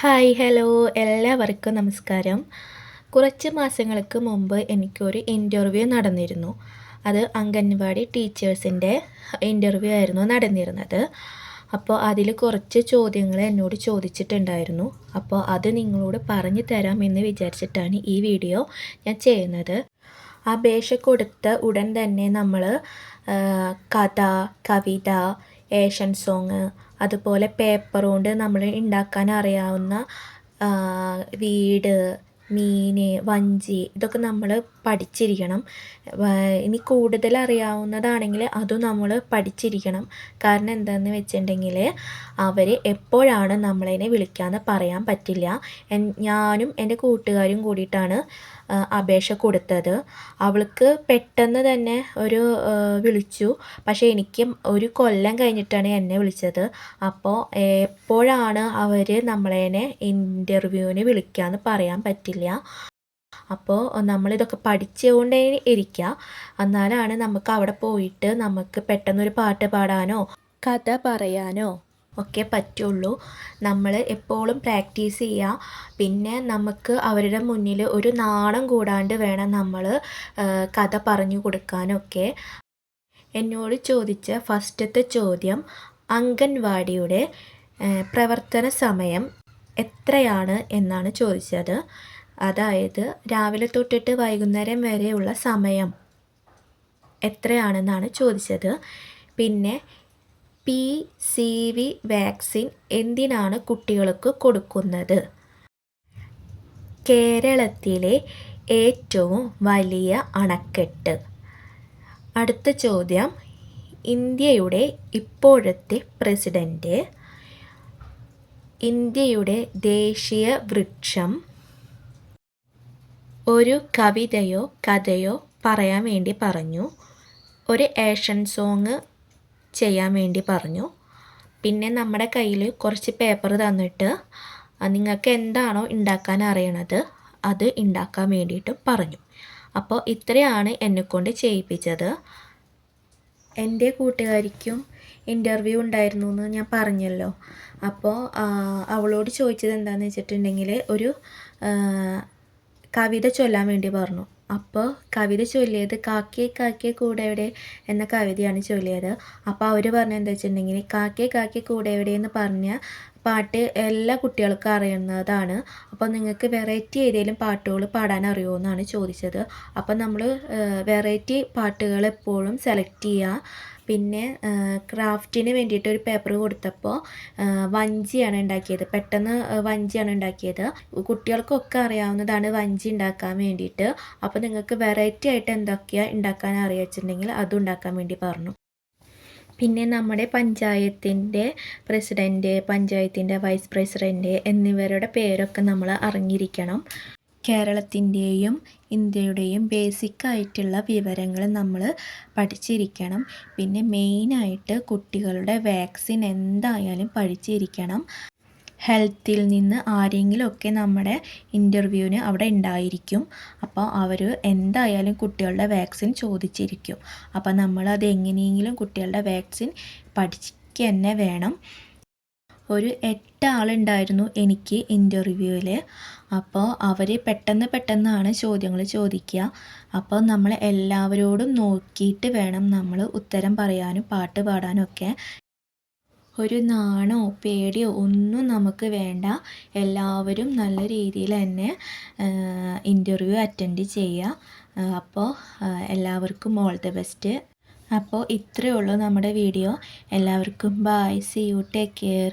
Hi hello. എല്ലാവർക്കും നമസ്കാരം. കുറച്ച് മാസങ്ങൾക്ക് മുമ്പ് എനിക്കൊരു ഇന്റർവ്യൂ നടന്നിരുന്നു. അത് അംഗൻവാടി ടീച്ചേഴ്സിന്റെ ഇന്റർവ്യൂ ആയിരുന്നു നടന്നിരുന്നത്. അപ്പോൾ അതിൽ കുറച്ച് ചോദ്യങ്ങൾ എന്നോട് ചോദിച്ചിട്ടുണ്ടായിരുന്നു. അപ്പോൾ അത് നിങ്ങളോട് പറഞ്ഞു തരാം എന്ന് വിചാരിച്ചിട്ടാണ് ഈ വീഡിയോ ഞാൻ ചെയ്യുന്നത്. അപേക്ഷ കൊടുത്ത ഉടൻ തന്നെ നമ്മൾ കഥ കവിത ഏഷ്യൻ സോങ് അതുപോലെ പേപ്പർ കൊണ്ട് നമ്മൾ ഉണ്ടാക്കാൻ അറിയാവുന്ന വീട് മീൻ വഞ്ചി ഇതൊക്കെ നമ്മൾ പഠിച്ചിരിക്കണം. ഇനി കൂടുതൽ അറിയാവുന്നതാണെങ്കിൽ അതും നമ്മൾ പഠിച്ചിരിക്കണം. കാരണം എന്താണെന്ന് വെച്ചിട്ടുണ്ടെങ്കിൽ അവർ എപ്പോഴാണ് നമ്മളതിനെ വിളിക്കാമെന്ന് പറയാൻ പറ്റില്ല. ഞാനും എന്റെ കൂട്ടുകാരും കൂടിയിട്ടാണ് അപേക്ഷ കൊടുത്തത്. അവൾക്ക് പെട്ടെന്ന് തന്നെ ഒരു വിളിച്ചു. പക്ഷേ എനിക്കും ഒരു കൊല്ലം കഴിഞ്ഞിട്ടാണ് എന്നെ വിളിച്ചത്. അപ്പോൾ എപ്പോഴാണ് അവർ നമ്മളതിനെ ഇന്റർവ്യൂവിന് വിളിക്കാമെന്ന് പറയാൻ പറ്റില്ല. അപ്പോൾ നമ്മളിതൊക്കെ പഠിച്ചുകൊണ്ടേ ഇരിക്കുക എന്നാലാണ് നമുക്ക് അവിടെ പോയിട്ട് നമുക്ക് പെട്ടെന്നൊരു പാട്ട് പാടാനോ കഥ പറയാനോ ഒക്കെ പറ്റുള്ളൂ. നമ്മൾ എപ്പോഴും പ്രാക്ടീസ് ചെയ്യുക പിന്നെ നമുക്ക് അവരുടെ മുന്നിൽ ഒരു നാണം കൂടാണ്ട് വേണം നമ്മൾ കഥ പറഞ്ഞു കൊടുക്കാനൊക്കെ. എന്നോട് ചോദിച്ച ഫസ്റ്റത്തെ ചോദ്യം അംഗൻവാടിയുടെ പ്രവർത്തന സമയം എത്രയാണ് എന്നാണ് ചോദിച്ചത്. അതായത് രാവിലെ തൊട്ടിട്ട് വൈകുന്നേരം വരെയുള്ള സമയം. എത്രയാണെന്നാണ് ചോദിച്ചത്. പിന്നെ പി സി വി വാക്സിൻ എന്തിനാണ് കുട്ടികൾക്ക് കൊടുക്കുന്നത്? കേരളത്തിലെ ഏറ്റവും വലിയ അണക്കെട്ട്. അടുത്ത ചോദ്യം. ഇന്ത്യയുടെ ഇപ്പോഴത്തെ പ്രസിഡന്റ് ഇന്ത്യയുടെ ദേശീയ വൃക്ഷം ഒരു കവിതയോ കഥയോ പറയാൻ വേണ്ടി പറഞ്ഞു. ഒരു ഏഷ്യൻ സോങ് ചെയ്യാൻ വേണ്ടി പറഞ്ഞു. പിന്നെ നമ്മുടെ കയ്യിൽ കുറച്ച് പേപ്പർ തന്നിട്ട് നിങ്ങൾക്ക് എന്താണോ ഉണ്ടാക്കാൻ അറിയണത് അത് ഉണ്ടാക്കാൻ വേണ്ടിയിട്ട് പറഞ്ഞു. അപ്പോൾ ഇത്രയാണ് എന്നെക്കൊണ്ട് ചെയ്യിപ്പിച്ചത്. എന്റെ കൂട്ടുകാരിക്കും ഇന്റർവ്യൂ ഉണ്ടായിരുന്നു എന്ന് ഞാൻ പറഞ്ഞല്ലോ. അപ്പോൾ അവളോട് ചോദിച്ചത് എന്താണെന്ന് വെച്ചിട്ടുണ്ടെങ്കിൽ ഒരു കവിത ചൊല്ലാൻ വേണ്ടി പറഞ്ഞു. അപ്പോൾ കവിത ചൊല്ലിയത് കാക്കേ കാക്കേ കൂടെ എവിടെ എന്ന കവിതയാണ് ചൊല്ലിയത്. അപ്പോൾ അവർ പറഞ്ഞത് എന്താ വെച്ചിട്ടുണ്ടെങ്കിൽ കാക്കേ കാക്കേ കൂടെ എവിടെ എന്ന് പറഞ്ഞ പാട്ട് എല്ലാ കുട്ടികൾക്കും അറിയുന്നതാണ്. അപ്പോൾ നിങ്ങൾക്ക് വെറൈറ്റി ഏതെങ്കിലും പാട്ടുകൾ പാടാൻ അറിയുമോ എന്നാണ് ചോദിച്ചത് അപ്പോൾ നമ്മൾ വെറൈറ്റി പാട്ടുകൾ എപ്പോഴും സെലക്ട് ചെയ്യുക. പിന്നെ ക്രാഫ്റ്റിന് വേണ്ടിയിട്ട് ഒരു പേപ്പർ കൊടുത്തപ്പോൾ വഞ്ചിയാണ് ഉണ്ടാക്കിയത്. പെട്ടെന്ന് വഞ്ചിയാണ് ഉണ്ടാക്കിയത്. കുട്ടികൾക്കൊക്കെ അറിയാവുന്നതാണ് വഞ്ചി ഉണ്ടാക്കാൻ വേണ്ടിയിട്ട്. അപ്പോൾ നിങ്ങൾക്ക് വെറൈറ്റി ആയിട്ട് എന്തൊക്കെയാണ് ഉണ്ടാക്കാൻ അറിയിച്ചിട്ടുണ്ടെങ്കിൽ അതും ഉണ്ടാക്കാൻ വേണ്ടി പറഞ്ഞു. പിന്നെ നമ്മുടെ പഞ്ചായത്തിന്റെ പ്രസിഡന്റ് പഞ്ചായത്തിന്റെ വൈസ് പ്രസിഡന്റ് എന്നിവരുടെ പേരൊക്കെ നമ്മൾ അറിഞ്ഞിരിക്കണം. കേരളത്തിന്റെയും ഇന്ത്യയുടെയും ബേസിക് ആയിട്ടുള്ള വിവരങ്ങൾ നമ്മൾ പഠിച്ചിരിക്കണം. പിന്നെ മെയിനായിട്ട് കുട്ടികളുടെ വാക്സിൻ എന്തായാലും പഠിച്ചിരിക്കണം. ഹെൽത്തിൽ നിന്ന് ആരെങ്കിലുമൊക്കെ നമ്മുടെ ഇന്റർവ്യൂവിന് അവിടെ ഉണ്ടായിരിക്കും. അപ്പോൾ അവർ എന്തായാലും കുട്ടികളുടെ വാക്സിൻ ചോദിച്ചിരിക്കും. അപ്പോൾ നമ്മൾ അത് എങ്ങനെയെങ്കിലും കുട്ടികളുടെ വാക്സിൻ പഠിക്കുക തന്നെ വേണം. ഒരു എട്ട് ആളുണ്ടായിരുന്നു എനിക്ക് ഇന്റർവ്യൂവിൽ അപ്പോൾ അവർ പെട്ടെന്ന് പെട്ടെന്നാണ് ചോദ്യങ്ങൾ ചോദിക്കുക അപ്പോൾ നമ്മൾ എല്ലാവരോടും നോക്കിയിട്ട് വേണം നമ്മൾ ഉത്തരം പറയാനും പാട്ട് പാടാനും ഒക്കെ ഒരു നാണോ പേടിയോ ഒന്നും നമുക്ക് വേണ്ട. എല്ലാവരും നല്ല രീതിയിൽ തന്നെ ഇന്റർവ്യൂ അറ്റൻഡ് ചെയ്യുക അപ്പോൾ എല്ലാവർക്കും ഓൾ ദി ബെസ്റ്റ് അപ്പോൾ ഇത്രയേ ഉള്ളൂ നമ്മുടെ വീഡിയോ എല്ലാവർക്കും bye see you take care